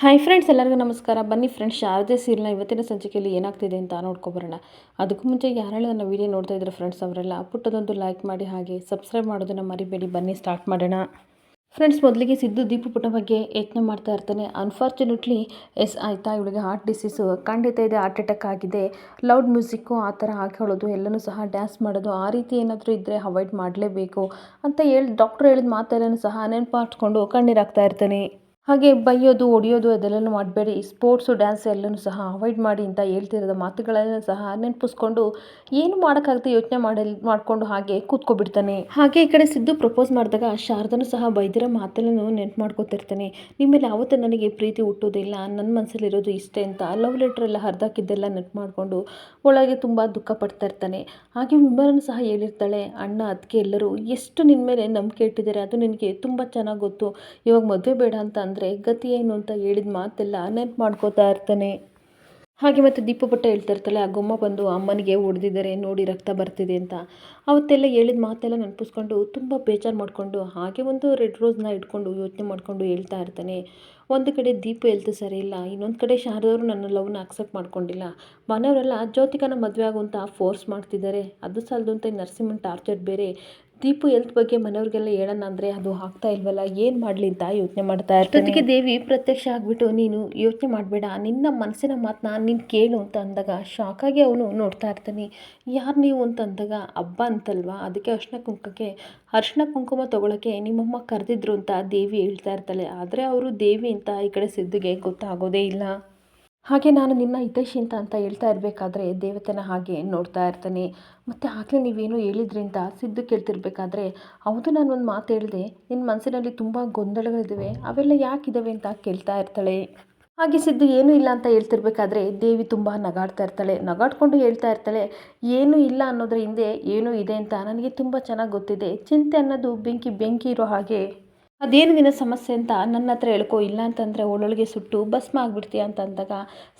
Hi friends ಎಲ್ಲರಿಗೂ ನಮಸ್ಕಾರ. ಬನ್ನಿ ಫ್ರೆಂಡ್ಸ್ ಶಾರದೆ ಸೀರಿಯಲ್ನ ಇವತ್ತಿನ ಸಂಚಿಕೆಯಲ್ಲಿ ಏನಾಗ್ತಿದೆ ಅಂತ ನೋಡ್ಕೊಬರೋಣ. ಅದಕ್ಕೂ ಮುಂಚೆ ಯಾರೆಲ್ಲ ನನ್ನ ವೀಡಿಯೋ ನೋಡ್ತಾ ಇದ್ದಾರೆ ಫ್ರೆಂಡ್ಸ್ ಅವರೆಲ್ಲ, ಪುಟ್ಟದೊಂದು ಲೈಕ್ ಮಾಡಿ ಹಾಗೆ ಸಬ್ಸ್ಕ್ರೈಬ್ ಮಾಡೋದನ್ನು ಮರಿಬೇಡಿ. ಬನ್ನಿ ಸ್ಟಾರ್ಟ್ ಮಾಡೋಣ. ಫ್ರೆಂಡ್ಸ್ ಮೊದಲಿಗೆ ಸಿದ್ದು ದೀಪು ಪುಟ ಬಗ್ಗೆ ಯತ್ನ ಮಾಡ್ತಾ ಇರ್ತಾನೆ. ಅನ್ಫಾರ್ಚುನೇಟ್ಲಿ ಎಸ್ ಆಯಿತಾ? ಇವಳಿಗೆ ಹಾರ್ಟ್ ಡಿಸೀಸು ಖಂಡಿತ ಇದೆ ಹಾರ್ಟ್ ಅಟ್ಯಾಕ್ ಆಗಿದೆ. ಲೌಡ್ ಮ್ಯೂಸಿಕ್ಕು ಆ ಥರ ಹಾಕೊಳ್ಳೋದು ಎಲ್ಲನೂ ಸಹ ಡ್ಯಾನ್ಸ್ ಮಾಡೋದು, ಆ ರೀತಿ ಏನಾದರೂ ಇದ್ದರೆ ಅವಾಯ್ಡ್ ಮಾಡಲೇಬೇಕು ಅಂತ ಹೇಳಿ ಡಾಕ್ಟ್ರು ಹೇಳಿದ ಮಾತೆಲ್ಲನೂ ಸಹ ನೆನಪಾಟ್ಕೊಂಡು ಕಣ್ಣೀರಾಗ್ತಾ ಇರ್ತಾನೆ. ಹಾಗೆ ಬೈಯೋದು ಹೊಡಿಯೋದು ಅದೆಲ್ಲನೂ ಮಾಡಬೇಡಿ. ಸ್ಪೋರ್ಟ್ಸು, ಡ್ಯಾನ್ಸ್ ಎಲ್ಲನೂ ಸಹ ಅವಾಯ್ಡ್ ಮಾಡಿ ಅಂತ ಹೇಳ್ತಿರೋದ ಮಾತುಗಳನ್ನು ಸಹ ನೆನಪಿಸ್ಕೊಂಡು ಏನು ಮಾಡೋಕ್ಕಾಗ್ತಾ ಯೋಚನೆ ಮಾಡಲ್, ಮಾಡಿಕೊಂಡು ಹಾಗೆ ಕೂತ್ಕೊಬಿಡ್ತಾನೆ. ಹಾಗೆ ಈ ಕಡೆ ಸಿದ್ದು ಪ್ರಪೋಸ್ ಮಾಡಿದಾಗ ಶಾರದನೂ ಸಹ ಬೈದಿರೋ ನೆನಪು ನೆನ್ಪು ನಿಮ್ಮ ಮೇಲೆ ಯಾವತ್ತೂ ನನಗೆ ಪ್ರೀತಿ ಹುಟ್ಟೋದಿಲ್ಲ. ನನ್ನ ಮನಸ್ಸಲ್ಲಿರೋದು ಇಷ್ಟೇ ಅಂತ ಲವ್ ಲೆಟರ್ ಎಲ್ಲ ಹರಿದಾಕಿದ್ದೆಲ್ಲ ನೆನ್ಪು ಮಾಡಿಕೊಂಡು ಒಳಗೆ ತುಂಬ ದುಃಖ ಪಡ್ತಾ ಇರ್ತಾನೆ. ಹಾಗೆ ಮುಂಬರನ್ನು ಸಹ ಹೇಳಿರ್ತಾಳೆ, ಅಣ್ಣ ಅದಕ್ಕೆ ಎಲ್ಲರೂ ಎಷ್ಟು ನಿನ್ನ ಮೇಲೆ ನಂಬಿಕೆ ಇಟ್ಟಿದ್ದಾರೆ, ಅದು ನಿನಗೆ ತುಂಬ ಚೆನ್ನಾಗಿ ಗೊತ್ತು. ಇವಾಗ ಮದುವೆ ಬೇಡ ಅಂತ ಅಂದರೆ ಗತಿ ಏನು ಅಂತ ಹೇಳಿದ ಮಾತೆಲ್ಲ ನೆನಪು ಮಾಡ್ಕೋತಾ ಇರ್ತಾನೆ. ಹಾಗೆ ಮತ್ತು ದೀಪ ಭಟ್ಟ ಹೇಳ್ತಾ ಇರ್ತಾಳೆ, ಆ ಗೊಮ್ಮ ಬಂದು ಅಮ್ಮನಿಗೆ ಹೊಡೆದಿದ್ದಾರೆ, ನೋಡಿ ರಕ್ತ ಬರ್ತಿದೆ ಅಂತ. ಅವತ್ತೆಲ್ಲ ಹೇಳಿದ ಮಾತೆಲ್ಲ ನೆನಪಿಸ್ಕೊಂಡು ತುಂಬ ಬೇಜಾರು ಮಾಡಿಕೊಂಡು ಹಾಗೆ ಒಂದು ರೆಡ್ ರೋಸ್ನ ಇಟ್ಕೊಂಡು ಯೋಚನೆ ಮಾಡಿಕೊಂಡು ಹೇಳ್ತಾ ಇರ್ತಾನೆ. ಒಂದು ಕಡೆ ದೀಪ ಹೇಳ್ತು ಸರಿ ಇಲ್ಲ, ಇನ್ನೊಂದು ಕಡೆ ಶಾರದವರು ನನ್ನ ಲವ್ನ ಅಕ್ಸೆಪ್ಟ್ ಮಾಡ್ಕೊಂಡಿಲ್ಲ. ಮನೆಯವರೆಲ್ಲ ಜ್ಯೋತಿಕನ ಮದುವೆ ಆಗುವಂತ ಫೋರ್ಸ್ ಮಾಡ್ತಿದ್ದಾರೆ. ಅದು ಸಾಲದು ಅಂತ ನರಸಿಂಹನ್ ಟಾರ್ಚರ್ ಬೇರೆ. ದೀಪು ಎಲ್ತ್ ಬಗ್ಗೆ ಮನೆಯವ್ರಿಗೆಲ್ಲ ಹೇಳೋಣ ಅಂದರೆ ಅದು ಆಗ್ತಾ ಇಲ್ವಲ್ಲ? ಏನು ಮಾಡಲಿ ಅಂತ ಯೋಚನೆ ಮಾಡ್ತಾ ಇರ್ತೀನಿ. ದೇವಿ, ಪ್ರತ್ಯಕ್ಷ ಆಗಿಬಿಟ್ಟು ನೀನು ಯೋಚನೆ ಮಾಡಬೇಡ. ನಿನ್ನ ಮನಸ್ಸಿನ ಮಾತನ್ನ ನೀನು ಕೇಳು ಅಂತ ಅಂದಾಗ ಶಾಕಾಗಿ ಅವನು ನೋಡ್ತಾ ಇರ್ತಾನೆ. ಯಾರು ನೀವು ಅಂತ ಅಂದಾಗ ಹಬ್ಬ ಅಂತಲ್ವಾ? ಅದಕ್ಕೆ ಅರ್ಶಿನ ಕುಂಕಕ್ಕೆ, ಅರ್ಶಿನ ಕುಂಕುಮ ತೊಗೊಳಕ್ಕೆ ನಿಮ್ಮಮ್ಮ ಕರೆದಿದ್ರು ಅಂತ ದೇವಿ ಹೇಳ್ತಾ ಇರ್ತಾಳೆ. ಆದರೆ ಅವರು ದೇವಿ ಅಂತ ಈ ಕಡೆ ಸಿದ್ಧಿಗೆ ಗೊತ್ತಾಗೋದೇ ಇಲ್ಲ. ಹಾಗೆ ನಾನು ನಿನ್ನ ಹಿತೈಷಿ ಅಂತ ಹೇಳ್ತಾ ಇರಬೇಕಾದ್ರೆ ದೇವತೆನ ಹಾಗೆ ನೋಡ್ತಾ ಇರ್ತಾನೆ. ಮತ್ತು ಆಗಲೇ ನೀವೇನು ಹೇಳಿದ್ರಿಂದ ಸಿದ್ದು ಕೇಳ್ತಿರ್ಬೇಕಾದ್ರೆ, ಹೌದು ನಾನು ಒಂದು ಮಾತು ಹೇಳಿದೆ ನಿನ್ನ ಮನಸ್ಸಿನಲ್ಲಿ ತುಂಬ ಗೊಂದಲಗಳಿದ್ದಾವೆ ಅವೆಲ್ಲ ಯಾಕಿದ್ದಾವೆ ಅಂತ ಕೇಳ್ತಾ ಇರ್ತಾಳೆ. ಹಾಗೆ ಸಿದ್ದು ಏನೂ ಇಲ್ಲ ಅಂತ ಹೇಳ್ತಿರ್ಬೇಕಾದ್ರೆ ದೇವಿ ತುಂಬ ನಗಾಡ್ತಾ ಇರ್ತಾಳೆ. ನಗಾಡ್ಕೊಂಡು ಹೇಳ್ತಾ ಇರ್ತಾಳೆ, ಏನೂ ಇಲ್ಲ ಅನ್ನೋದ್ರ ಹಿಂದೆ ಏನೂ ಇದೆ ಅಂತ ನನಗೆ ತುಂಬ ಚೆನ್ನಾಗಿ ಗೊತ್ತಿದೆ. ಚಿಂತೆ ಅನ್ನೋದು ಬೆಂಕಿ ಬೆಂಕಿ ಇರೋ ಹಾಗೆ ಅದೇನು ನಿನ್ನ ಸಮಸ್ಯೆ ಅಂತ ನನ್ನ ಹತ್ರ ಹೇಳ್ಕೊ, ಇಲ್ಲ ಅಂತಂದರೆ ಒಳೊಳಗೆ ಸುಟ್ಟು, ಭಸ್ಮ ಆಗಿಬಿಡ್ತೀಯ ಅಂತ ಅಂದಾಗ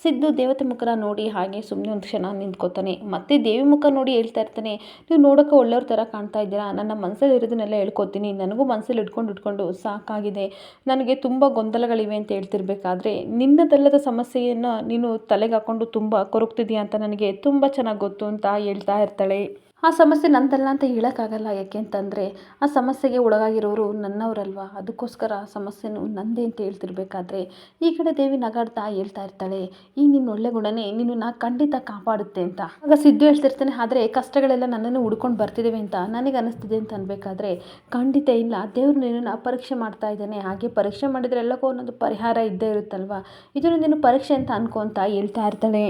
ಸಿದ್ದು ದೇವತೆ ಮುಖನ ನೋಡಿ ಹಾಗೆ ಸುಮ್ಮನೆ ಒಂದು ಕ್ಷಣ ನಿಂತ್ಕೋತಾನೆ. ಮತ್ತೆ ದೇವಿ ಮುಖ ನೋಡಿ ಹೇಳ್ತಾ ಇರ್ತಾನೆ, ನೀವು ನೋಡೋಕೆ ಒಳ್ಳೆಯವ್ರ ಥರ ಕಾಣ್ತಾ ಇದ್ದೀರಾ? ನನ್ನ ಮನಸ್ಸಲ್ಲಿ ಇರೋದನ್ನೆಲ್ಲ ಹೇಳ್ಕೊತೀನಿ. ನನಗೂ ಮನಸ್ಸಲ್ಲಿ ಇಟ್ಕೊಂಡು ಇಟ್ಕೊಂಡು ಸಾಕಾಗಿದೆ. ನನಗೆ ತುಂಬ ಗೊಂದಲಗಳಿವೆ ಅಂತ ಹೇಳ್ತಿರ್ಬೇಕಾದ್ರೆ, ನಿನ್ನದಲ್ಲದ ಸಮಸ್ಯೆಯನ್ನು ನೀನು ತಲೆಗೆ ಹಾಕ್ಕೊಂಡು ತುಂಬ ಕೊರಗ್ತಿದೀಯ ಅಂತ ನನಗೆ ತುಂಬ ಚೆನ್ನಾಗಿ ಗೊತ್ತು ಅಂತ ಹೇಳ್ತಾ ಇರ್ತಾಳೆ. ಆ ಸಮಸ್ಯೆ ನಂದಲ್ಲ ಅಂತ ಹೇಳೋಕ್ಕಾಗಲ್ಲ ಯಾಕೆ ಅಂತಂದರೆ ಆ ಸಮಸ್ಯೆಗೆ ಒಳಗಾಗಿರೋರು ನನ್ನವರಲ್ವ? ಅದಕ್ಕೋಸ್ಕರ ಆ ಸಮಸ್ಯೆನೂ ನಂದೇ ಅಂತ ಹೇಳ್ತಿರ್ಬೇಕಾದ್ರೆ ಈ ಕಡೆ ದೇವಿ ನಗಾಡ್ತಾ ಹೇಳ್ತಾ ಇರ್ತಾಳೆ. ಈ ನಿನ್ನ ಒಳ್ಳೆ ಗುಣನೇ ನಾ ಖಂಡಿತ ಕಾಪಾಡುತ್ತೆ ಅಂತ. ಆಗ ಸಿದ್ದು ಹೇಳ್ತಿರ್ತಾನೆ, ಆದರೆ ಕಷ್ಟಗಳೆಲ್ಲ ನನ್ನನ್ನು ಹುಡ್ಕೊಂಡು ಬರ್ತಿದ್ದೇವೆ ಅಂತ ನನಗೆ ಅನ್ನಿಸ್ತಿದೆ ಅಂತ ಅನ್ಬೇಕಾದ್ರೆ ಖಂಡಿತ ಇಲ್ಲ. ದೇವ್ರು ನಿನ್ನನ್ನು ಪರೀಕ್ಷೆ ಮಾಡ್ತಾ ಇದ್ದಾನೆ. ಹಾಗೆ ಪರೀಕ್ಷೆ ಮಾಡಿದರೆ ಎಲ್ಲಕ್ಕೂ ಒಂದೊಂದು ಪರಿಹಾರ ಇದ್ದೇ ಇರುತ್ತಲ್ವ? ಇದನ್ನು ನೀನು ಪರೀಕ್ಷೆ ಅಂತ ಅನ್ಕೊತ ಹೇಳ್ತಾ ಇರ್ತಾಳೆ.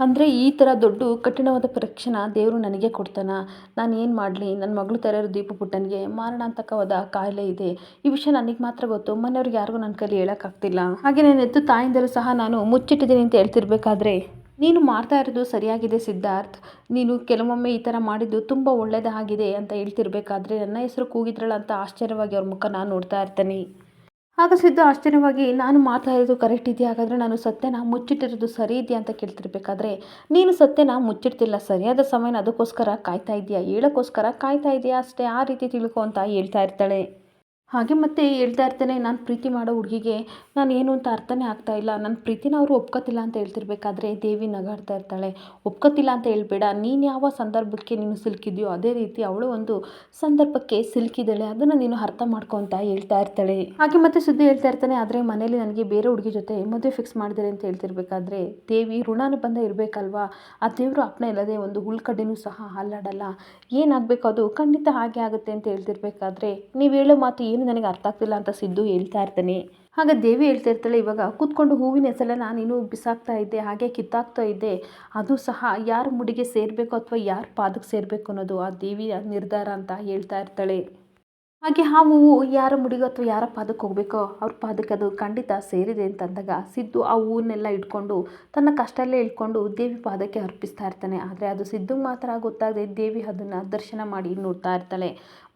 ಅಂದರೆ ಈ ಥರ ದೊಡ್ಡ ಕಠಿಣವಾದ ಪರೀಕ್ಷೆನ ದೇವರು ನನಗೆ ಕೊಡ್ತಾನ. ನಾನು ಏನು ಮಾಡಲಿ? ನನ್ನ ಮಗಳು ತರೋರು ದೀಪ ಪುಟ್ಟನಿಗೆ ಮಾರಣಾಂತಕವಾದ ಕಾಯಿಲೆ ಇದೆ. ಈ ವಿಷಯ ನನಗೆ ಮಾತ್ರ ಗೊತ್ತು. ಮನೆಯವ್ರಿಗೆ ಯಾರಿಗೂ ನನ್ನ ಕೈಲಿ ಹೇಳೋಕ್ಕಾಗ್ತಿಲ್ಲ ಹಾಗೆ ನಾನು ಎದ್ದು ತಾಯಿಂದಲೂ ಸಹ ನಾನು ಮುಚ್ಚಿಟ್ಟಿದ್ದೀನಿ ಅಂತ ಹೇಳ್ತಿರ್ಬೇಕಾದ್ರೆ? ನೀನು ಮಾಡ್ತಾ ಇರೋದು ಸರಿಯಾಗಿದೆ ಸಿದ್ಧಾರ್ಥ್. ನೀನು ಕೆಲವೊಮ್ಮೆ ಈ ಥರ ಮಾಡಿದ್ದು ತುಂಬ ಒಳ್ಳೆಯದಾಗಿದೆ ಅಂತ ಹೇಳ್ತಿರ್ಬೇಕಾದ್ರೆ ನನ್ನ ಹೆಸರು ಕೂಗಿದ್ರಲ್ಲ ಅಂತ ಆಶ್ಚರ್ಯವಾಗಿ ಅವ್ರ ಮುಖ ನಾನು ನೋಡ್ತಾ ಇರ್ತೀನಿ. ಆಗ ಸಿದ್ದು ಆಶ್ಚರ್ಯವಾಗಿ, ನಾನು ಮಾತಾಡೋದು ಕರೆಕ್ಟ್ ಇದೆಯಾ? ಹಾಗಾದರೆ ನಾನು ಸತ್ಯನ ಮುಚ್ಚಿಟ್ಟಿರೋದು ಸರಿ ಇದೆಯಾ ಅಂತ ಕೇಳ್ತಿರ್ಬೇಕಾದ್ರೆ, ನೀನು ಸತ್ಯನ ಮುಚ್ಚಿಡ್ತಿಲ್ಲ ಸರಿಯಾದ ಸಮಯನ ಅದಕ್ಕೋಸ್ಕರ ಕಾಯ್ತಾ ಇದೆಯಾ? ಹೇಳೋಕ್ಕೋಸ್ಕರ ಕಾಯ್ತಾ ಇದೆಯಾ? ಅಷ್ಟೇ ಆ ರೀತಿ ತಿಳ್ಕೊ ಅಂತ ಹೇಳ್ತಾ ಇರ್ತಾಳೆ. ಹಾಗೆ ಮತ್ತೆ ಹೇಳ್ತಾ ಇರ್ತೇನೆ, ನಾನು ಪ್ರೀತಿ ಮಾಡೋ ಹುಡುಗಿಗೆ ನಾನು ಏನು ಅಂತ ಅರ್ಥನೇ ಆಗ್ತಾ ಇಲ್ಲ. ನನ್ನ ಪ್ರೀತಿನ ಅವರು ಒಪ್ಕೋತಿಲ್ಲ ಅಂತ ಹೇಳ್ತಿರ್ಬೇಕಾದ್ರೆ ದೇವಿ ನಗಾಡ್ತಾ ಇರ್ತಾಳೆ. ಒಪ್ಕೋತಿಲ್ಲ ಅಂತ ಹೇಳ್ಬೇಡ. ನೀನು ಯಾವ ಸಂದರ್ಭಕ್ಕೆ ನೀನು ಸಿಲುಕಿದ್ಯೋ ಅದೇ ರೀತಿ ಅವಳು ಒಂದು ಸಂದರ್ಭಕ್ಕೆ ಸಿಲುಕಿದ್ದಾಳೆ. ಅದನ್ನು ನೀನು ಅರ್ಥ ಮಾಡ್ಕೊ ಅಂತ ಹೇಳ್ತಾ ಇರ್ತಾಳೆ. ಹಾಗೆ ಮತ್ತೆ ಸುದ್ದಿ ಹೇಳ್ತಾ ಇರ್ತಾನೆ, ಆದರೆ ಮನೇಲಿ ನನಗೆ ಬೇರೆ ಹುಡುಗಿ ಜೊತೆ ಮದುವೆ ಫಿಕ್ಸ್ ಮಾಡಿದರೆ ಅಂತ ಹೇಳ್ತಿರ್ಬೇಕಾದ್ರೆ ದೇವಿ ಋಣಾನುಬಂಧ ಇರಬೇಕಲ್ವಾ? ಆ ದೇವರು ಅಪ್ಪಣೆ ಇಲ್ಲದೆ ಒಂದು ಹುಲ್ಕಡ್ಡಿನೂ ಸಹ ಅಲ್ಲಾಡಲ್ಲ ಏನಾಗಬೇಕು ಅದು ಖಂಡಿತ ಹಾಗೆ ಆಗುತ್ತೆ ಅಂತ ಹೇಳ್ತಿರ್ಬೇಕಾದ್ರೆ ನೀವು ಹೇಳೋ ಮಾತು ಏನು ನನಗೆ ಅರ್ಥ ಆಗ್ತಿಲ್ಲ ಅಂತ ಸಿದ್ದು ಹೇಳ್ತಾ ಇರ್ತಾನೆ. ಆಗ ದೇವಿ ಹೇಳ್ತಾ ಇರ್ತಾಳೆ, ಇವಾಗ ಕೂತ್ಕೊಂಡು ಹೂವಿನ ಹೆಸರನ್ನ ನೀನು ಬಿಸಾಕ್ತಾ ಇದ್ದೆ, ಹಾಗೆ ಕಿತ್ತಾಕ್ತಾ ಇದ್ದೆ, ಅದು ಸಹ ಯಾರ ಮುಡಿಗೆ ಸೇರಬೇಕು ಅಥವಾ ಯಾರ ಪಾದಕ್ಕೆ ಸೇರಬೇಕು ಅನ್ನೋದು ಆ ದೇವಿಯ ನಿರ್ಧಾರ ಅಂತ ಹೇಳ್ತಾ ಇರ್ತಾಳೆ. ಹಾಗೆ ಆ ಹೂವು ಯಾರ ಮುಡಿಗೋ ಅಥವಾ ಯಾರ ಪಾದಕ್ಕೆ ಹೋಗಬೇಕೋ ಅವ್ರ ಪಾದಕ್ಕೆ ಅದು ಖಂಡಿತ ಸೇರಿದೆ ಅಂತಂದಾಗ ಸಿದ್ದು ಆ ಹೂವನ್ನೆಲ್ಲ ಇಟ್ಕೊಂಡು ತನ್ನ ಕಷ್ಟಲ್ಲೇ ಇಟ್ಕೊಂಡು ದೇವಿ ಪಾದಕ್ಕೆ ಅರ್ಪಿಸ್ತಾ ಇರ್ತಾನೆ. ಆದರೆ ಅದು ಸಿದ್ದು ಮಾತ್ರ ಗೊತ್ತಾಗದೆ ದೇವಿ ಅದನ್ನು ದರ್ಶನ ಮಾಡಿ ನೋಡ್ತಾ ಇರ್ತಾಳೆ.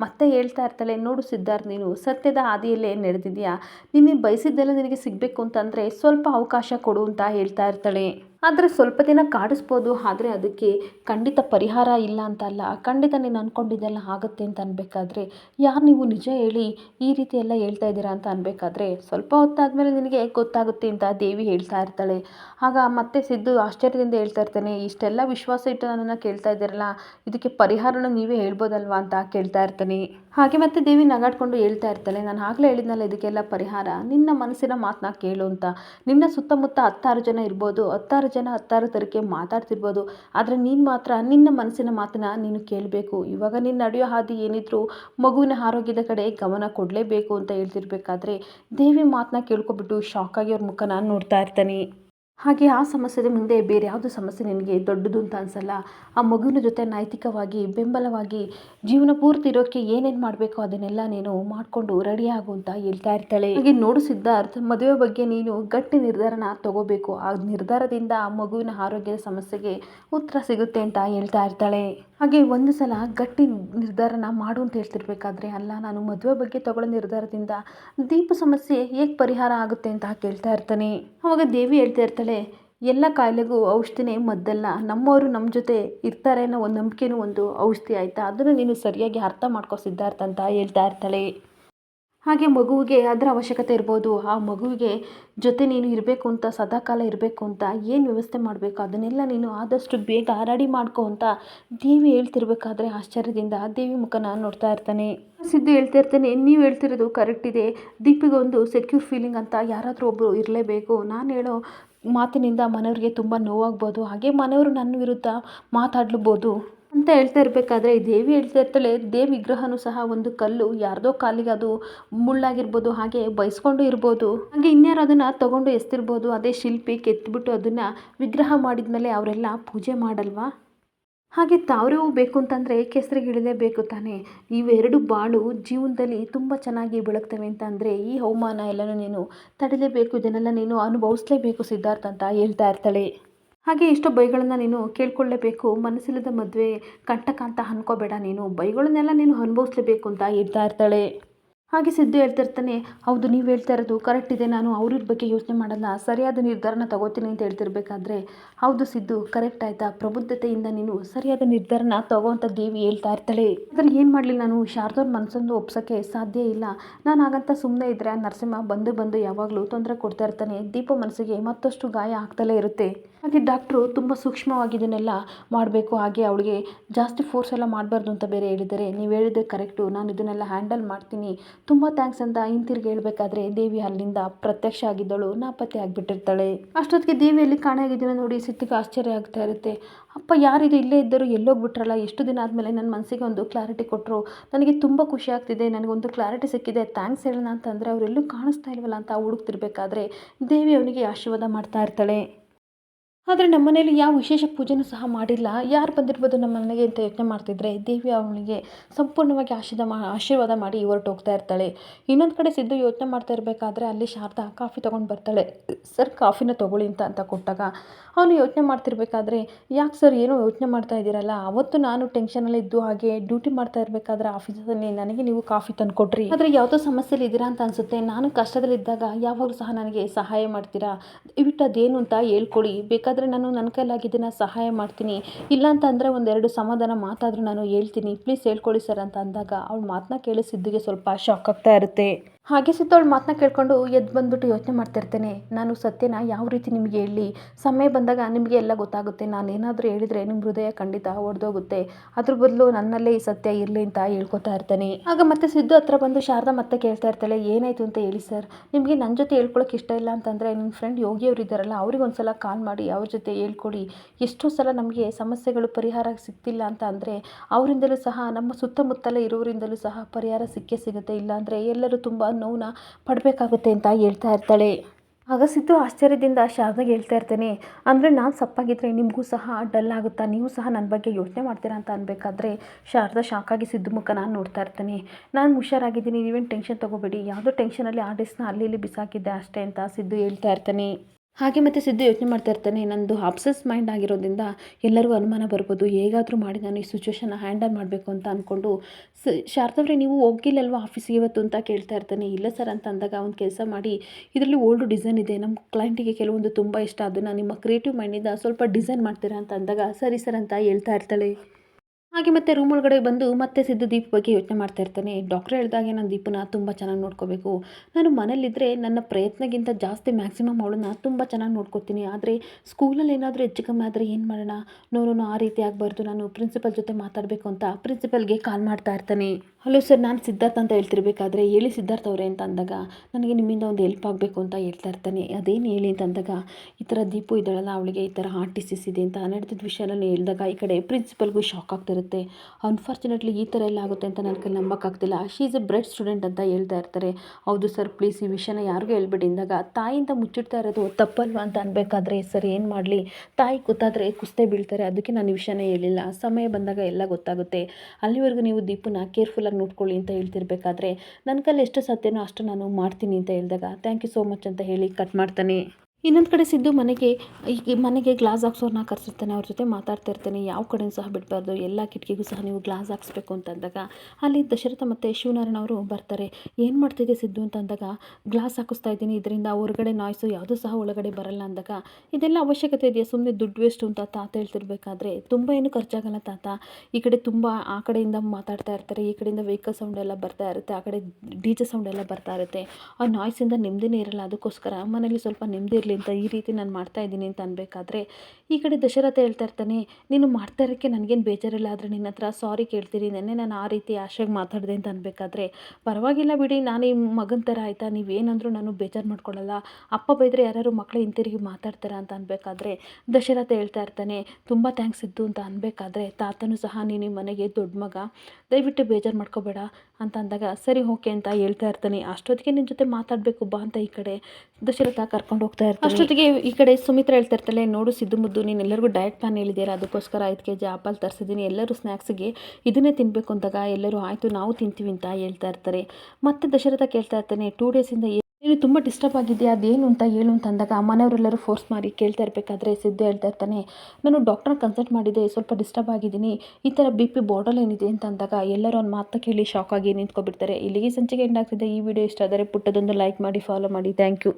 ಮತ್ತೆ ಹೇಳ್ತಾ ಇರ್ತಾಳೆ, ನೋಡು ಸಿದ್ಧಾರ್ಥ ನೀನು ಸತ್ಯದ ಹಾದಿಯಲ್ಲೇ ನಡೆದಿದೆಯಾ? ನೀನು ಬಯಸಿದ್ದೆಲ್ಲ ನಿನಗೆ ಸಿಗಬೇಕು ಅಂತಂದರೆ ಸ್ವಲ್ಪ ಅವಕಾಶ ಕೊಡು ಅಂತ ಹೇಳ್ತಾ ಇರ್ತಾಳೆ. ಆದರೆ ಸ್ವಲ್ಪ ದಿನ ಕಾಡಿಸ್ಬೋದು, ಆದರೆ ಅದಕ್ಕೆ ಖಂಡಿತ ಪರಿಹಾರ ಇಲ್ಲ ಅಂತ ಅಲ್ಲ. ಖಂಡಿತ ನೀನು ಅಂದ್ಕೊಂಡಿದ್ದೆಲ್ಲ ಆಗುತ್ತೆ ಅಂತ ಅನ್ಬೇಕಾದ್ರೆ, ಯಾರು ನೀವು ನಿಜ ಹೇಳಿ ಈ ರೀತಿ ಎಲ್ಲ ಹೇಳ್ತಾ ಇದ್ದೀರಾ ಅಂತ ಅನ್ಬೇಕಾದ್ರೆ, ಸ್ವಲ್ಪ ಹೊತ್ತಾದಮೇಲೆ ನಿನಗೆ ಗೊತ್ತಾಗುತ್ತೆ ಅಂತ ದೇವಿ ಹೇಳ್ತಾ ಇರ್ತಾಳೆ. ಆಗ ಮತ್ತೆ ಸಿದ್ದು ಆಶ್ಚರ್ಯದಿಂದ ಹೇಳ್ತಾ ಇರ್ತಾನೆ, ಇಷ್ಟೆಲ್ಲ ವಿಶ್ವಾಸ ಇಟ್ಟು ನನ್ನನ್ನು ಕೇಳ್ತಾ ಇದ್ದೀರಲ್ಲ, ಇದಕ್ಕೆ ಪರಿಹಾರನ ನೀವೇ ಹೇಳ್ಬೋದಲ್ವಾ ಅಂತ ಕೇಳ್ತಾ ಇರ್ತಾನೆ. ಹಾಗೆ ಮತ್ತೆ ದೇವಿ ನಗಾಡ್ಕೊಂಡು ಹೇಳ್ತಾ ಇರ್ತಾಳೆ, ನಾನು ಆಗಲೇ ಹೇಳಿದ್ನಲ್ಲ ಇದಕ್ಕೆಲ್ಲ ಪರಿಹಾರ, ನಿನ್ನ ಮನಸ್ಸಿನ ಮಾತನ್ನ ಕೇಳು ಅಂತ. ನಿನ್ನ ಸುತ್ತಮುತ್ತ ಹತ್ತಾರು ಜನ ಇರ್ಬೋದು, ಹತ್ತಾರು ಜನ ಹತ್ತಾರು ತರಕ್ಕೆ ಮಾತಾಡ್ತಿರ್ಬೋದು. ಆದರೆ ನೀನು ಮಾತ್ರ, ನಿನ್ನ ಮನಸ್ಸಿನ ಮಾತನ್ನ ನೀನು ಕೇಳಬೇಕು. ಇವಾಗ ನೀನು ನಡೆಯೋ ಹಾದಿ ಏನಿದ್ರು ಮಗುವಿನ ಆರೋಗ್ಯದ ಕಡೆ ಗಮನ ಕೊಡಲೇಬೇಕು ಅಂತ ಹೇಳ್ತಿರ್ಬೇಕಾದ್ರೆ ದೇವಿ ಮಾತನ್ನ ಕೇಳ್ಕೊಬಿಟ್ಟು ಶಾಕಾಗಿ ಅವ್ರ ಮುಖನ ನೋಡ್ತಾ ಇರ್ತಾನೆ. ಹಾಗೆ ಆ ಸಮಸ್ಯೆದ ಮುಂದೆ ಬೇರೆ ಯಾವುದು ಸಮಸ್ಯೆ ನಿನಗೆ ದೊಡ್ಡದು ಅಂತ ಅನಿಸಲ್ಲ? ಆ ಮಗುವಿನ ಜೊತೆ ನೈತಿಕವಾಗಿ, ಬೆಂಬಲವಾಗಿ ಜೀವನ ಪೂರ್ತಿ ಇರೋಕ್ಕೆ ಏನೇನು ಮಾಡಬೇಕು ಅದನ್ನೆಲ್ಲ ನೀನು ಮಾಡಿಕೊಂಡು ರೆಡಿ ಆಗು ಅಂತ ಹೇಳ್ತಾ ಇರ್ತಾಳೆ. ಹಾಗೆ ನೋಡು ಸಿದ್ಧಾರ್ಥ್, ಮದುವೆ ಬಗ್ಗೆ ನೀನು ಗಟ್ಟಿ ನಿರ್ಧಾರನ ತಗೋಬೇಕು. ಆ ನಿರ್ಧಾರದಿಂದ ಆ ಮಗುವಿನ ಆರೋಗ್ಯದ ಸಮಸ್ಯೆಗೆ ಉತ್ತರ ಸಿಗುತ್ತೆ ಅಂತ ಹೇಳ್ತಾ ಇರ್ತಾಳೆ. ಹಾಗೆ ಒಂದು ಸಲ ಗಟ್ಟಿ ನಿರ್ಧಾರನ ಮಾಡು ಅಂತ ಹೇಳ್ತಿರ್ಬೇಕಾದ್ರೆ ಅಲ್ಲ, ನಾನು ಮದುವೆ ಬಗ್ಗೆ ತಗೊಳ್ಳೋ ನಿರ್ಧಾರದಿಂದ ದೀಪ ಸಮಸ್ಯೆ ಹೇಗೆ ಪರಿಹಾರ ಆಗುತ್ತೆ ಅಂತ ಕೇಳ್ತಾ ಇರ್ತಾನೆ. ಅವಾಗ ದೇವಿ ಹೇಳ್ತಾ ಇರ್ತಾಳೆ ಎಲ್ಲ ಕಾಯಿಲೆಗೂ ಔಷಧಿನೇ ಮದ್ದಲ್ಲ. ನಮ್ಮವರು ನಮ್ಮ ಜೊತೆ ಇರ್ತಾರೆ ಅನ್ನೋ ಒಂದು ನಂಬಿಕೆನೂ ಒಂದು ಔಷಧಿ ಆಯಿತಾ? ಅದನ್ನು ನೀನು ಸರಿಯಾಗಿ ಅರ್ಥ ಮಾಡ್ಕೋ ಸಿದ್ಧಾರ್ಥ ಅಂತ ಹೇಳ್ತಾ ಇರ್ತಾಳೆ. ಹಾಗೆ ಮಗುವಿಗೆ ಅದರ ಅವಶ್ಯಕತೆ ಇರ್ಬೋದು. ಆ ಮಗುವಿಗೆ ಜೊತೆ ನೀನು ಇರಬೇಕು ಅಂತ, ಸದಾಕಾಲ ಇರಬೇಕು ಅಂತ ಏನು ವ್ಯವಸ್ಥೆ ಮಾಡಬೇಕು? ಅದನ್ನೆಲ್ಲ ನೀನು ಆದಷ್ಟು ಬೇಗ ರೆಡಿ ಮಾಡ್ಕೋ ಅಂತ ದೇವಿ ಹೇಳ್ತಿರ್ಬೇಕಾದ್ರೆ ಆಶ್ಚರ್ಯದಿಂದ ದೇವಿ ಮುಖನ ನೋಡ್ತಾ ಇರ್ತಾನೆ. ಸಿದ್ದು ಹೇಳ್ತಾ ಇರ್ತಾನೆ, ನೀವು ಹೇಳ್ತಿರೋದು ಕರೆಕ್ಟ್ ಇದೆ. ದೀಪಿಗೆ ಒಂದು ಸೆಕ್ಯೂರ್ ಫೀಲಿಂಗ್ ಅಂತ ಯಾರಾದರೂ ಒಬ್ಬರು ಇರಲೇಬೇಕು. ನಾನು ಹೇಳೋ ಮಾತಿನಿಂದ ಮನೆಯವ್ರಿಗೆ ತುಂಬ ನೋವಾಗ್ಬೋದು. ಹಾಗೆ ಮನೆಯವರು ನನ್ನ ವಿರುದ್ಧ ಮಾತಾಡ್ಲಬೋದು. ಅಂತ ಹೇಳ್ತಾ ಇರಬೇಕಾದ್ರೆ ದೇವಿ ಹೇಳ್ತಾ ಇರ್ತಾಳೆ, ದೇವಿ ವಿಗ್ರಹನೂ ಸಹ ಒಂದು ಕಲ್ಲು. ಯಾರ್ದೋ ಕಾಲಿಗೆ ಅದು ಮುಳ್ಳಾಗಿರ್ಬೋದು, ಹಾಗೆ ಬಯಸ್ಕೊಂಡು ಇರ್ಬೋದು. ಹಾಗೆ ಇನ್ಯಾರು ಅದನ್ನು ತಗೊಂಡು ಎಸ್ತಿರ್ಬೋದು, ಅದೇ ಶಿಲ್ಪಿ ಕೆತ್ತಿಬಿಟ್ಟು ಅದನ್ನು ವಿಗ್ರಹ ಮಾಡಿದ್ಮೇಲೆ ಅವರೆಲ್ಲ ಪೂಜೆ ಮಾಡಲ್ವಾ? ಹಾಗೆ ತಾವ್ರೆ ಹೂ ಬೇಕು ಅಂತಂದರೆ ಕೆಸರಿಗಿಡಲೇಬೇಕು ತಾನೇ. ಇವೆರಡು ಬಾಳು ಜೀವನದಲ್ಲಿ ತುಂಬ ಚೆನ್ನಾಗಿ ಬೆಳಗ್ತವೆ ಅಂತ ಅಂದರೆ ಈ ಹವಮಾನ ಎಲ್ಲನೂ ನೀನು ತಡಿಲೇಬೇಕು, ಇದನ್ನೆಲ್ಲ ನೀನು ಅನುಭವಿಸ್ಲೇಬೇಕು ಸಿದ್ಧಾರ್ಥ ಅಂತ ಹೇಳ್ತಾ ಇರ್ತಾಳೆ. ಹಾಗೆ ಎಷ್ಟೋ ಬೈಗಳನ್ನು ನೀನು ಕೇಳ್ಕೊಳ್ಳೇಬೇಕು. ಮನಸ್ಸಿಲ್ಲದ ಮದುವೆ ಕಂಟಕ ಅಂತ ಅನ್ಕೋಬೇಡ ನೀನು. ಬೈಗಳನ್ನೆಲ್ಲ ನೀನು ಅನುಭವಿಸ್ಲೇಬೇಕು ಅಂತ ಹೇಳ್ತಾ ಇರ್ತಾಳೆ. ಹಾಗೆ ಸಿದ್ದು ಹೇಳ್ತಾ ಇರ್ತಾನೆ, ಹೌದು, ನೀವು ಹೇಳ್ತಾ ಇರೋದು ಕರೆಕ್ಟ್ ಇದೆ. ನಾನು ಅವ್ರ ಬಗ್ಗೆ ಯೋಚನೆ ಮಾಡಲ್ಲ. ಸರಿಯಾದ ನಿರ್ಧಾರನ ತಗೋತೀನಿ ಅಂತ ಹೇಳ್ತಿರ್ಬೇಕಾದ್ರೆ, ಹೌದು ಸಿದ್ದು ಕರೆಕ್ಟ್ ಆಯಿತಾ? ಪ್ರಬುದ್ಧತೆಯಿಂದ ನೀನು ಸರಿಯಾದ ನಿರ್ಧಾರನ ತಗೋ ದೇವಿ ಹೇಳ್ತಾ ಇರ್ತಾಳೆ. ಆದರೆ ಏನು ಮಾಡಲಿ ನಾನು? ಶಾರದವ್ರ ಮನಸ್ಸನ್ನು ಒಪ್ಸೋಕ್ಕೆ ಸಾಧ್ಯ ಇಲ್ಲ. ನಾನು ಹಾಗಂತ ಸುಮ್ಮನೆ ಇದ್ದರೆ ನರಸಿಂಹ ಬಂದು ಬಂದು ಯಾವಾಗಲೂ ತೊಂದರೆ ಕೊಡ್ತಾ ಇರ್ತಾನೆ. ದೀಪ ಮನಸ್ಸಿಗೆ ಮತ್ತಷ್ಟು ಗಾಯ ಆಗ್ತಲೇ ಇರುತ್ತೆ. ಹಾಗೆ ಡಾಕ್ಟ್ರು ತುಂಬ ಸೂಕ್ಷ್ಮವಾಗಿ ಇದನ್ನೆಲ್ಲ ಮಾಡಬೇಕು. ಹಾಗೆ ಅವಳಿಗೆ ಜಾಸ್ತಿ ಫೋರ್ಸ್ ಎಲ್ಲ ಮಾಡಬಾರ್ದು ಅಂತ ಬೇರೆ ಹೇಳಿದ್ದಾರೆ. ನೀವು ಹೇಳಿದ್ರೆ ಕರೆಕ್ಟು ನಾನು ಇದನ್ನೆಲ್ಲ ಹ್ಯಾಂಡಲ್ ಮಾಡ್ತೀನಿ. ತುಂಬ ಥ್ಯಾಂಕ್ಸ್ ಅಂತ ಹಿಂತಿರುಗಿ ಹೇಳಬೇಕಾದ್ರೆ ದೇವಿ ಅಲ್ಲಿಂದ ಪ್ರತ್ಯಕ್ಷ ಆಗಿದ್ದಳು. ನಾಪತ್ತೆ ಆಗಿಬಿಟ್ಟಿರ್ತಾಳೆ. ಅಷ್ಟೊತ್ತಿಗೆ ದೇವಿಯಲ್ಲಿ ಕಾಣೆಯಾಗಿದ್ದೀನ ನೋಡಿ. ಸಿಟ್ಟಿಗೆ ಆಶ್ಚರ್ಯ ಆಗ್ತಾ ಇರುತ್ತೆ. ಅಪ್ಪ ಯಾರಿದು? ಇಲ್ಲೇ ಇದ್ದರೂ ಎಲ್ಲೋಗ್ಬಿಟ್ರಲ್ಲ? ಎಷ್ಟು ದಿನ ಆದಮೇಲೆ ನನ್ನ ಮನಸ್ಸಿಗೆ ಒಂದು ಕ್ಲಾರಿಟಿ ಕೊಟ್ಟರು ನನಗೆ ತುಂಬ ಖುಷಿ ಆಗ್ತಿದೆ. ನನಗೊಂದು ಕ್ಲಾರಿಟಿ ಸಿಕ್ಕಿದೆ. ಥ್ಯಾಂಕ್ಸ್ ಹೇಳೋಣ ಅಂತಂದರೆ ಅವರೆಲ್ಲೂ ಕಾಣಿಸ್ತಾ ಇಲ್ವಲ್ಲ ಅಂತ ಹುಡುಕ್ತಿರ್ಬೇಕಾದ್ರೆ ದೇವಿ ಅವನಿಗೆ ಆಶೀರ್ವಾದ ಮಾಡ್ತಾ ಇರ್ತಾಳೆ. ಆದರೆ ನಮ್ಮ ಮನೇಲಿ ಯಾವ ವಿಶೇಷ ಪೂಜೆನೂ ಸಹ ಮಾಡಿಲ್ಲ. ಯಾರು ಬಂದಿರ್ಬೋದು ನಮ್ಮ ಮನೆಗೆ ಅಂತ ಯೋಚನೆ ಮಾಡ್ತಿದ್ರೆ ದೇವಿ ಅವಳಿಗೆ ಸಂಪೂರ್ಣವಾಗಿ ಆಶೀರ್ವಾದ ಮಾ, ಆಶೀರ್ವಾದ ಮಾಡಿ ಹೊರಟೋಗ್ತಾ ಇರ್ತಾಳೆ. ಇನ್ನೊಂದು ಕಡೆ ಸಿದ್ದು ಯೋಚನೆ ಮಾಡ್ತಾ ಇರಬೇಕಾದ್ರೆ ಅಲ್ಲಿ ಶಾರದಾ ಕಾಫಿ ತೊಗೊಂಡು ಬರ್ತಾಳೆ. ಸರ್, ಕಾಫಿನ ತೊಗೊಳ್ಳಿ ಅಂತ ಅಂತ ಕೊಟ್ಟಾಗ ಅವನು ಯೋಚನೆ ಮಾಡ್ತಿರ್ಬೇಕಾದ್ರೆ, ಯಾಕೆ ಸರ್, ಏನೋ ಯೋಚನೆ ಮಾಡ್ತಾ ಇದ್ದೀರಲ್ಲ? ಅವತ್ತು ನಾನು ಟೆನ್ಷನಲ್ಲಿ ಇದ್ದು ಹಾಗೆ ಡ್ಯೂಟಿ ಮಾಡ್ತಾ ಇರಬೇಕಾದ್ರೆ ಆಫೀಸಲ್ಲಿ ನನಗೆ ನೀವು ಕಾಫಿ ತಂದು ಕೊಡ್ರಿ ಆದರೆ ಯಾವುದೋ ಸಮಸ್ಯೆಲಿ ಇದ್ದೀರಾ ಅಂತ ಅನಿಸುತ್ತೆ. ನಾನು ಕಷ್ಟದಲ್ಲಿದ್ದಾಗ ಯಾವಾಗಲೂ ಸಹ ನನಗೆ ಸಹಾಯ ಮಾಡ್ತೀರಾ? ದಯವಿಟ್ಟು ಅದೇನು ಅಂತ ಹೇಳ್ಕೊಡಿ. ಬೇಕಾದರೆ ನಾನು ನನ್ನ ಕೈಲಾಗಿದ್ದನ್ನು ಸಹಾಯ ಮಾಡ್ತೀನಿ. ಇಲ್ಲ ಅಂತ ಅಂದರೆ ಒಂದೆರಡು ಸಮಾಧಾನ ಮಾತಾದರೂ ನಾನು ಹೇಳ್ತೀನಿ. ಪ್ಲೀಸ್ ಹೇಳ್ಕೊಳ್ಳಿ ಸರ್ ಅಂತ ಅಂದಾಗ ಅವ್ಳ ಮಾತನ್ನ ಕೇಳಿ ಸಿದ್ಧಿಗೆ ಸ್ವಲ್ಪ ಶಾಕ್ ಆಗ್ತಾ ಇರುತ್ತೆ. ಹಾಗೆ ಸಿದ್ದವಳ ಮಾತನ್ನ ಕೇಳ್ಕೊಂಡು ಎದ್ದು ಬಂದ್ಬಿಟ್ಟು ಯೋಚನೆ ಮಾಡ್ತಿರ್ತೇನೆ. ನಾನು ಸತ್ಯನ ಯಾವ ರೀತಿ ನಿಮಗೆ ಹೇಳಿ? ಸಮಯ ಬಂದಾಗ ನಿಮಗೆ ಎಲ್ಲ ಗೊತ್ತಾಗುತ್ತೆ. ನಾನು ಏನಾದರೂ ಹೇಳಿದರೆ ನಿಮ್ಮ ಹೃದಯ ಖಂಡಿತ ಒಡೆದೋಗುತ್ತೆ. ಅದ್ರ ಬದಲು ನನ್ನಲ್ಲೇ ಈ ಸತ್ಯ ಇರಲಿ ಅಂತ ಹೇಳ್ಕೊತಾ ಇರ್ತೇನೆ. ಆಗ ಮತ್ತೆ ಸಿದ್ದು ಹತ್ರ ಬಂದು ಶಾರದಾ ಮತ್ತೆ ಕೇಳ್ತಾ ಇರ್ತಾಳೆ, ಏನಾಯಿತು ಅಂತ ಹೇಳಿ ಸರ್. ನಿಮಗೆ ನನ್ನ ಜೊತೆ ಹೇಳ್ಕೊಳಕ್ಕೆ ಇಷ್ಟ ಇಲ್ಲ ಅಂತಂದರೆ ನಿಮ್ಮ ಫ್ರೆಂಡ್ ಯೋಗಿಯವರು ಇದ್ದಾರಲ್ಲ ಅವ್ರಿಗೆ ಒಂದು ಸಲ ಕಾಲ್ ಮಾಡಿ ಅವ್ರ ಜೊತೆ ಹೇಳ್ಕೊಡಿ. ಎಷ್ಟೋ ಸಲ ನಮಗೆ ಸಮಸ್ಯೆಗಳು ಪರಿಹಾರ ಸಿಗ್ತಿಲ್ಲ ಅಂತ ಅಂದರೆ, ಅವರಿಂದಲೂ ಸಹ ನಮ್ಮ ಸುತ್ತಮುತ್ತಲೇ ಇರೋರಿಂದಲೂ ಸಹ ಪರಿಹಾರ ಸಿಕ್ಕೇ ಸಿಗುತ್ತೆ. ಇಲ್ಲಾಂದರೆ ಎಲ್ಲರೂ ತುಂಬ ನೋವನ್ನ ಪಡಬೇಕಾಗುತ್ತೆ ಅಂತ ಹೇಳ್ತಾ ಇರ್ತಾಳೆ. ಆಗ ಸಿದ್ದು ಆಶ್ಚರ್ಯದಿಂದ ಶಾರದಾಗೆ ಹೇಳ್ತಾ ಇರ್ತೇನೆ, ಅಂದರೆ ನಾನು ಸಪ್ಪಾಗಿದ್ದರೆ ನಿಮಗೂ ಸಹ ಡಲ್ ಆಗುತ್ತಾ? ನೀವು ಸಹ ನನ್ನ ಬಗ್ಗೆ ಯೋಚನೆ ಮಾಡ್ತೀರಾ ಅಂತ ಅನ್ಬೇಕಾದ್ರೆ ಶಾರದಾ ಶಾಕಾಗಿ ಸಿದ್ದು ಮುಖ ನಾನು ನೋಡ್ತಾ ಇರ್ತೇನೆ. ನಾನು ಹುಷಾರಾಗಿದ್ದೀನಿ, ನೀವೇನು ಟೆನ್ಷನ್ ತೊಗೋಬೇಡಿ. ಯಾವುದೋ ಟೆನ್ಷನಲ್ಲಿ ಆ ಡ್ರೆಸ್ನ ಅಲ್ಲಿ ಇಲ್ಲಿ ಬಿಸಾಕಿದ್ದೆ ಅಷ್ಟೇ ಅಂತ ಸಿದ್ದು ಹೇಳ್ತಾ ಇರ್ತಾನೆ. ಹಾಗೆ ಮತ್ತೆ ಸಿದ್ದು ಯೋಚನೆ ಮಾಡ್ತಾ ಇರ್ತಾನೆ, ನಂದು ಅಬ್ಸೆಸ್ ಮೈಂಡ್ ಆಗಿರೋದ್ರಿಂದ ಎಲ್ಲರಿಗೂ ಅನುಮಾನ ಬರ್ಬೋದು, ಹೇಗಾದರೂ ಮಾಡಿ ನಾನು ಈ ಸಿಚುವೇಶನ್ನ ಹ್ಯಾಂಡಲ್ ಮಾಡಬೇಕು ಅಂತ ಅಂದ್ಕೊಂಡು ಸ ಶಾರದವ್ರೆ ನೀವು ಹೋಗಿಲ್ಲಲ್ವ ಆಫೀಸಿಗೆ ಇವತ್ತು ಅಂತ ಕೇಳ್ತಾ ಇರ್ತಾನೆ, ಇಲ್ಲ ಸರ್ ಅಂತ ಅಂದಾಗ ಒಂದು ಕೆಲಸ ಮಾಡಿ, ಇದರಲ್ಲಿ ಓಲ್ಡ್ ಡಿಸೈನ್ ಇದೆ ನಮ್ಮ ಕ್ಲೈಂಟಿಗೆ ಕೆಲವೊಂದು ತುಂಬ ಇಷ್ಟ, ಅದನ್ನು ನಿಮ್ಮ ಕ್ರಿಯೇಟಿವ್ ಮೈಂಡಿಂದ ಸ್ವಲ್ಪ ಡಿಸೈನ್ ಮಾಡ್ತೀರಾ ಅಂತ ಅಂದಾಗ, ಸರಿ ಸರ್ ಅಂತ ಹೇಳ್ತಾ ಇರ್ತಾಳೆ. ಹಾಗೆ ಮತ್ತೆ ರೂಮ್ ಒಳಗಡೆ ಬಂದು ಮತ್ತೆ ಸಿದ್ದು ದೀಪ್ ಬಗ್ಗೆ ಯೋಚನೆ ಮಾಡ್ತಾ ಇರ್ತಾನೆ. ಡಾಕ್ಟ್ರ್ ಹೇಳಿದಾಗೆ ನಾನು ದೀಪನ ತುಂಬ ಚೆನ್ನಾಗಿ ನೋಡ್ಕೋಬೇಕು. ನಾನು ಮನೇಲಿದ್ದರೆ ನನ್ನ ಪ್ರಯತ್ನಗಿಂತ ಜಾಸ್ತಿ ಮ್ಯಾಕ್ಸಿಮಮ್ ಅವಳನ್ನ ತುಂಬ ಚೆನ್ನಾಗಿ ನೋಡ್ಕೋತೀನಿ. ಆದರೆ ಸ್ಕೂಲಲ್ಲಿ ಏನಾದರೂ ಹೆಚ್ಚು ಕಮ್ಮಿ ಆದರೆ ಏನು ಮಾಡೋಣ? ನೋ ನೋ ಆ ರೀತಿ ಆಗಬಾರ್ದು. ನಾನು ಪ್ರಿನ್ಸಿಪಲ್ ಜೊತೆ ಮಾತಾಡಬೇಕು ಅಂತ ಪ್ರಿನ್ಸಿಪಲ್ಗೆ ಕಾಲ್ ಮಾಡ್ತಾ ಇರ್ತಾನೆ. ಹಲೋ ಸರ್ ನಾನು ಸಿದ್ಧಾರ್ಥ ಅಂತ ಹೇಳ್ತಿರ್ಬೇಕಾದ್ರೆ ಹೇಳಿ ಸಿದ್ಧಾರ್ಥ ಅವರೇ ಅಂತ ಅಂದಾಗ, ನನಗೆ ನಿಮ್ಮಿಂದ ಒಂದು ಹೆಲ್ಪ್ ಆಗಬೇಕು ಅಂತ ಹೇಳ್ತಾ ಇರ್ತಾನೆ. ಅದೇನು ಹೇಳಿ ಅಂತ ಅಂದಾಗ, ಈ ಥರ ದೀಪು ಇದ್ದಾಳಲ್ಲ, ಅವಳಿಗೆ ಈ ಥರ ಹಾರ್ಟ್ ಡಿಸೀಸ್ ಇದೆ ಅಂತ ನಡೆದಿದ್ದ ವಿಷಯನ ಹೇಳಿದಾಗ, ಈ ಕಡೆ ಪ್ರಿನ್ಸಿಪಲ್ಗೂ ಶಾಕ್ ಆಗ್ತಿರುತ್ತೆ ಅನ್ಫಾರ್ಚುನೇಟ್ಲಿ ಈ ಥರ ಎಲ್ಲ ಆಗುತ್ತೆ ಅಂತ ನನ್ನ ಕೈ ನಂಬೋಕ್ಕಾಗ್ತಿಲ್ಲ. She is a bright student ಅಂತ ಹೇಳ್ತಾ ಇರ್ತಾರೆ. ಹೌದು ಸರ್ ಪ್ಲೀಸ್ ಈ ವಿಷಯನ ಯಾರಿಗೂ ಹೇಳ್ಬೇಡಿ. ಅಂದಾಗ ತಾಯಿಯಿಂದ ಮುಚ್ಚಿಡ್ತಾ ಇರೋದು ತಪ್ಪಲ್ವಾ ಅಂತ ಅನ್ಬೇಕಾದ್ರೆ ಸರ್, ಏನು ಮಾಡಲಿ? ತಾಯಿ ಗೊತ್ತಾದರೆ ಕುಸ್ತೆ ಬೀಳ್ತಾರೆ. ಅದಕ್ಕೆ ನಾನು ಈ ವಿಷಯನೇ ಹೇಳಿಲ್ಲ. ಸಮಯ ಬಂದಾಗ ಎಲ್ಲ ಗೊತ್ತಾಗುತ್ತೆ. ಅಲ್ಲಿವರೆಗೂ ನೀವು ದೀಪನ ಕೇರ್ಫುಲ್ಲಾಗಿ ನೋಡ್ಕೊಳ್ಳಿ ಅಂತ ಹೇಳ್ತಿರ್ಬೇಕಾದ್ರೆ ನನ್ನ ಕೈಲಿ ಎಷ್ಟು ಸತ್ಯನೋ ಅಷ್ಟು ನಾನು ಮಾಡ್ತೀನಿ ಅಂತ ಹೇಳಿದಾಗ ಥ್ಯಾಂಕ್ ಯು ಸೋ ಮಚ್ ಅಂತ ಹೇಳಿ ಕಟ್ ಮಾಡ್ತಾನೆ. ಇನ್ನೊಂದು ಕಡೆ ಸಿದ್ದು ಮನೆಗೆ ಈಗ ಮನೆಗೆ ಗ್ಲಾಸ್ ಹಾಕ್ಸೋರ್ನ ಕರೆಸಿರ್ತಾನೆ, ಅವ್ರ ಜೊತೆ ಮಾತಾಡ್ತಾ ಇರ್ತಾನೆ, ಯಾವ ಕಡೆ ಸಹ ಬಿಡಬಾರ್ದು, ಎಲ್ಲ ಕಿಟಕಿಗೂ ಸಹ ನೀವು ಗ್ಲಾಸ್ ಹಾಕ್ಸ್ಬೇಕು ಅಂತ ಅಂದಾಗ, ಅಲ್ಲಿ ದಶರಥ ಮತ್ತು ಶಿವನಾರಾಯಣ ಅವರು ಬರ್ತಾರೆ. ಏನು ಮಾಡ್ತಿದ್ದೆ ಸಿದ್ದು ಅಂತ ಅಂದಾಗ, ಗ್ಲಾಸ್ ಹಾಕಿಸ್ತಾ ಇದ್ದೀನಿ, ಇದರಿಂದ ಹೊರಗಡೆ ನಾಯ್ಸು ಯಾವುದೂ ಸಹ ಒಳಗಡೆ ಬರಲ್ಲ ಅಂದಾಗ, ಇದೆಲ್ಲ ಅವಶ್ಯಕತೆ ಇದೆಯಾ? ಸುಮ್ಮನೆ ದುಡ್ಡು ವೇಸ್ಟು ಅಂತ ತಾತ ಹೇಳ್ತಿರ್ಬೇಕಾದ್ರೆ, ತುಂಬ ಏನು ಖರ್ಚಾಗಲ್ಲ ತಾತ. ಈ ಕಡೆ ತುಂಬ ಆ ಕಡೆಯಿಂದ ಮಾತಾಡ್ತಾ ಇರ್ತಾರೆ, ಈ ಕಡೆಯಿಂದ ವೆಹಿಕಲ್ ಸೌಂಡ್ ಎಲ್ಲ ಬರ್ತಾ ಇರುತ್ತೆ, ಆ ಕಡೆ ಡಿ ಜೆ ಸೌಂಡ್ ಎಲ್ಲ ಬರ್ತಾ ಇರುತ್ತೆ. ಆ ನಾಯ್ಸಿಂದ ನೆಮ್ಮದಿನೇ ಇರಲ್ಲ, ಅದಕ್ಕೋಸ್ಕರ ಮನೇಲಿ ಸ್ವಲ್ಪ ನೆಮ್ಮದಿ ಇರಲಿ ಅಂತ ಈ ರೀತಿ ನಾನು ಮಾಡ್ತಾ ಇದ್ದೀನಿ ಅಂತ ಅನ್ಬೇಕಾದ್ರೆ, ಈ ಕಡೆ ದಶರಥ ಹೇಳ್ತಾ ಇರ್ತಾನೆ, ನೀನು ಮಾಡ್ತಾ ಇರೋಕ್ಕೆ ನನಗೇನು ಬೇಜಾರಿಲ್ಲ, ಆದರೆ ನಿನ್ನ ಹತ್ರ ಸಾರಿ ಕೇಳ್ತೀನಿ, ನೆನ್ನೆ ನಾನು ಆ ರೀತಿ ಆಶೆಗೆ ಮಾತಾಡಿದೆ ಅಂತ ಅನ್ಬೇಕಾದ್ರೆ, ಪರವಾಗಿಲ್ಲ ಬಿಡಿ, ನಾನು ಈ ಮಗನ ಥರ ಆಯಿತಾ, ನೀವೇನಂದ್ರೂ ನಾನು ಬೇಜಾರು ಮಾಡ್ಕೊಳ್ಳಲ್ಲ ಅಪ್ಪ ಬೈದರೆ ಯಾರು ಮಕ್ಕಳು ಹಿಂತಿರುಗಿ ಮಾತಾಡ್ತಾರ ಅಂತ ಅನ್ಬೇಕಾದ್ರೆ, ದಶರಥ ಹೇಳ್ತಾ ಇರ್ತಾನೆ, ತುಂಬ ಥ್ಯಾಂಕ್ಸ್ ಇದ್ದು ಅಂತ ಅನ್ಬೇಕಾದ್ರೆ, ತಾತನೂ ಸಹ ನೀನು ಮನೆಗೆ ದೊಡ್ಡ ಮಗ, ದಯವಿಟ್ಟು ಬೇಜಾರು ಮಾಡ್ಕೋಬೇಡ ಅಂತ ಅಂದಾಗ ಸರಿ, ಓಕೆ ಅಂತ ಹೇಳ್ತಾ ಇರ್ತಾನೆ. ಅಷ್ಟೊತ್ತಿಗೆ ನಿನ್ನ ಜೊತೆ ಮಾತಾಡಬೇಕು, ಬಾ ಅಂತ ಈ ಕಡೆ ದಶರಥ ಕರ್ಕೊಂಡು ಹೋಗ್ತಾ ಇರ್ತಾರೆ ಅಷ್ಟೊತ್ತಿಗೆ ಈ ಕಡೆ ಸುಮಿತ್ರ ಹೇಳ್ತಾ ಇರ್ತಾಳೆ, ನೋಡು ಸಿದ್ದು ಮುದ್ದು, ನೀನು ಎಲ್ಲರಿಗೂ ಡಯಟ್ ಪ್ಲಾನ್ ಹೇಳಿದ್ದೀರಾ ಅದಕ್ಕೋಸ್ಕರ ಐದು ಕೆ ಜಿ ಆಪಲ್ ತರಿಸಿದ್ದೀನಿ. ಎಲ್ಲರೂ ಸ್ನ್ಯಾಕ್ಸ್ಗೆ ಇದನ್ನೇ ತಿನ್ನಬೇಕು ಅಂದಾಗ ಎಲ್ಲರೂ, ಆಯಿತು, ನಾವು ತಿಂತೀವಿ ಅಂತ ಹೇಳ್ತಾ ಇರ್ತಾರೆ. ಮತ್ತೆ ದಶರಥ ಕೇಳ್ತಾ ಇರ್ತಾನೆ ಟೂ ಡೇಸಿಂದ ನೀನು ತುಂಬ ಡಿಸ್ಟರ್ಬ್ ಆಗಿದೆಯಾ? ಅದೇನು ಅಂತ ಹೇಳು ಅಂತ ಅಂದಾಗ ಮನೆಯವರೆಲ್ಲರೂ ಫೋರ್ಸ್ ಮಾಡಿ ಕೇಳ್ತಾ ಇರಬೇಕಾದ್ರೆ ಸಿದ್ದು ಹೇಳ್ತಾ ಇರ್ತಾನೆ. ನಾನು ಡಾಕ್ಟರ್ನ ಕನ್ಸಲ್ಟ್ ಮಾಡಿದೆ, ಸ್ವಲ್ಪ ಡಿಸ್ಟರ್ಬ್ ಆಗಿದ್ದೀನಿ. ಈ ಥರ ಬಿ ಪಿ ಏನಿದೆ ಅಂತ ಅಂದಾಗ ಎಲ್ಲರೂ ಒಂದು ಮಾತು ಕೇಳಿ ಶಾಕ್ ಆಗಿ ನಿಂತ್ಕೊಬಿಡ್ತಾರೆ. ಇಲ್ಲಿಗೆ ಸಂಚಿಕೆ ಎಂಡ್ ಆಗ್ತಿದೆ. ಈ ವಿಡಿಯೋ ಇಷ್ಟ ಆದರೆ ಪುಟ್ಟದೊಂದು ಲೈಕ್ ಮಾಡಿ ಫಾಲೋ ಮಾಡಿ. Thank you